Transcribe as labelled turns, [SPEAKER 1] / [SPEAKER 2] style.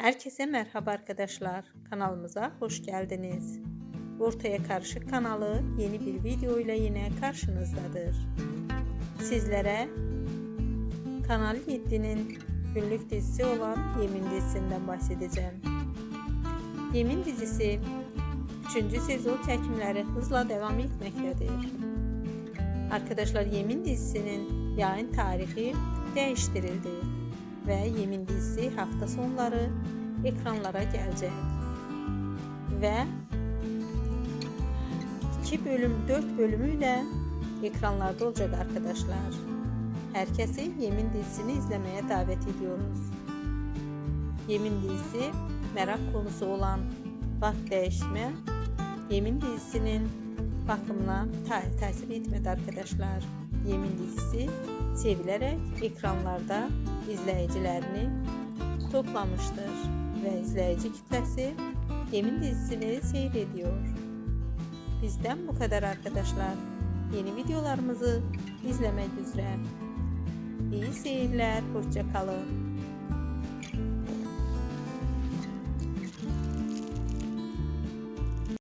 [SPEAKER 1] Herkese merhaba arkadaşlar. Kanalımıza hoş geldiniz. Ortaya Karışık kanalı yeni bir video ile yine karşınızdadır. Sizlere Kanal 7'nin günlük dizisi olan Yemin dizisinden bahsedeceğim. Yemin dizisi 3. sezon çekimleri hızla devam etmektedir. Arkadaşlar Yemin dizisinin yayın tarihi değiştirildi ve Yemin dizisi hafta sonları ekranlara gelecek. Ve 2 bölüm 4 bölümüyle ekranlarda olacak arkadaşlar. Herkesi Yemin dizisini izlemeye davet ediyoruz. Yemin dizisi merak konusu olan Bak Değişme Yemin dizisinin bakımına təsir etmedi arkadaşlar. Yemin dizisi sevilerek ekranlarda izleyicilerini toplamıştır ve izleyici kitlesi Yemin dizisini seyrediyor. Bizden bu kadar arkadaşlar. Yeni videolarımızı izlemek üzere. İyi seyirler, hoşça kalın.